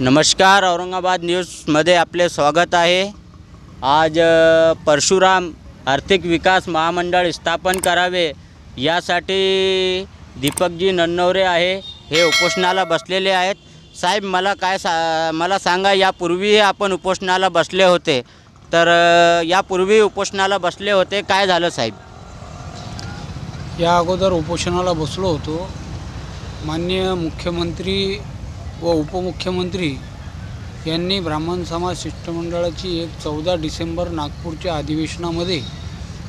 नमस्कार औरंगाबाद न्यूजमध्ये आपले स्वागत आहे. आज परशुराम आर्थिक विकास महामंडळ स्थापन करावे यासाठी दीपकजी नन्नवरे आहे हे उपोषणाला बसलेले आहेत. साहेब मला काय सा मला सांगा यापूर्वी आपण उपोषणाला बसले होते. तर यापूर्वी उपोषणाला बसले होते काय झालं साहेब? या अगोदर उपोषणाला बसलो होतो. माननीय मुख्यमंत्री व उपमुख्यमंत्री यांनी ब्राह्मण समाज शिष्टमंडळाची एक चौदा डिसेंबर नागपूरच्या अधिवेशनामध्ये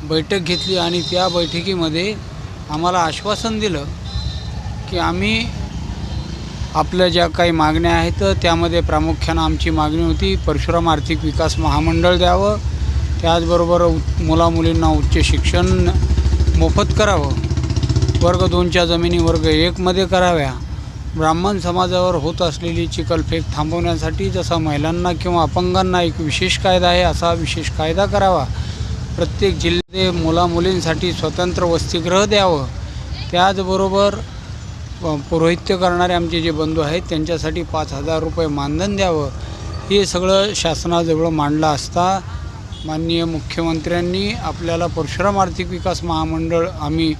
बैठक घेतली आणि त्या बैठकीमध्ये आम्हाला आश्वासन दिलं की आम्ही आपल्या ज्या काही मागण्या आहेत त्यामध्ये प्रामुख्यानं आमची मागणी होती परशुराम आर्थिक विकास महामंडळ द्यावं त्याचबरोबर उ मुलामुलींना उच्च शिक्षण मोफत करावं वर्ग दोनच्या जमिनी वर्ग एकमध्ये कराव्या ब्राह्मण समाजावर होत असलेली चिकलफेक थांबवण्यासाठी जसा महिलांना किंवा अपंगांना एक विशेष कायदा आहे असा विशेष कायदा करावा. प्रत्येक जिल्ह्यात मुलामुलींसाठी स्वतंत्र वसतिगृह द्यावं. त्याचबरोबर प- पौरोहित्य करणारे आमचे जे बंधू आहेत त्यांच्यासाठी पाच हजार रुपये मानधन द्यावं. हे सगळं शासनाजवळ मांडलं असता माननीय मुख्यमंत्र्यांनी आपल्याला परशुराम आर्थिक विकास महामंडळ आम्ही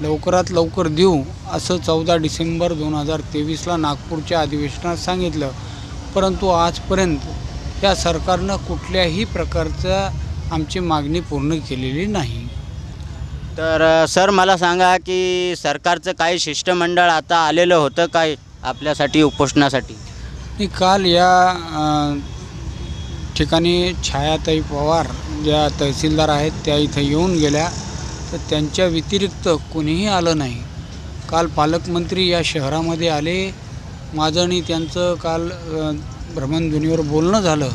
लवकरात लवकर देऊ असं चौदा डिसेंबर दोन हजार तेवीसला नागपूरच्या अधिवेशनात सांगितलं. परंतु आजपर्यंत या सरकारनं कुठल्याही प्रकारचा आमची मागणी पूर्ण केलेली नाही. तर सर मला सांगा की सरकारचं काही शिष्टमंडळ आता आलेलं होतं काय आपल्यासाठी उपोषणासाठी? मी काल या ठिकाणी छायाताई पवार ज्या तहसीलदार आहेत त्या इथं येऊन गेल्या. तर त्यांच्या व्यतिरिक्त कोणीही आलं नाही. काल पालकमंत्री या शहरामध्ये आले. माझं आणि त्यांचं काल भ्रमणध्वनीवर बोलणं झालं.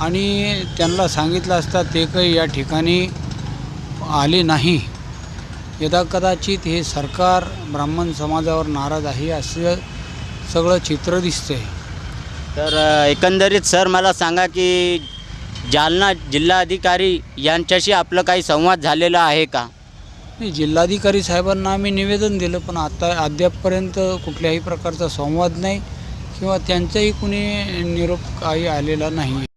आणि त्यांना सांगितलं असता ते काही या ठिकाणी आले नाही. यदा कदाचित हे सरकार ब्राह्मण समाजावर नाराज आहे असं सगळं चित्र दिसतंय. तर एकंदरीत सर मला सांगा की जालना जिल्हाधिकारी यांच्याशी आपलं काही संवाद झालेला आहे का? नाही जिल्हाधिकारी साहेबांना आम्ही निवेदन दिलं पण आता अद्यापपर्यंत कुठल्याही प्रकारचा संवाद नाही किंवा त्यांचाही कुणी निरोप काही आलेला नाही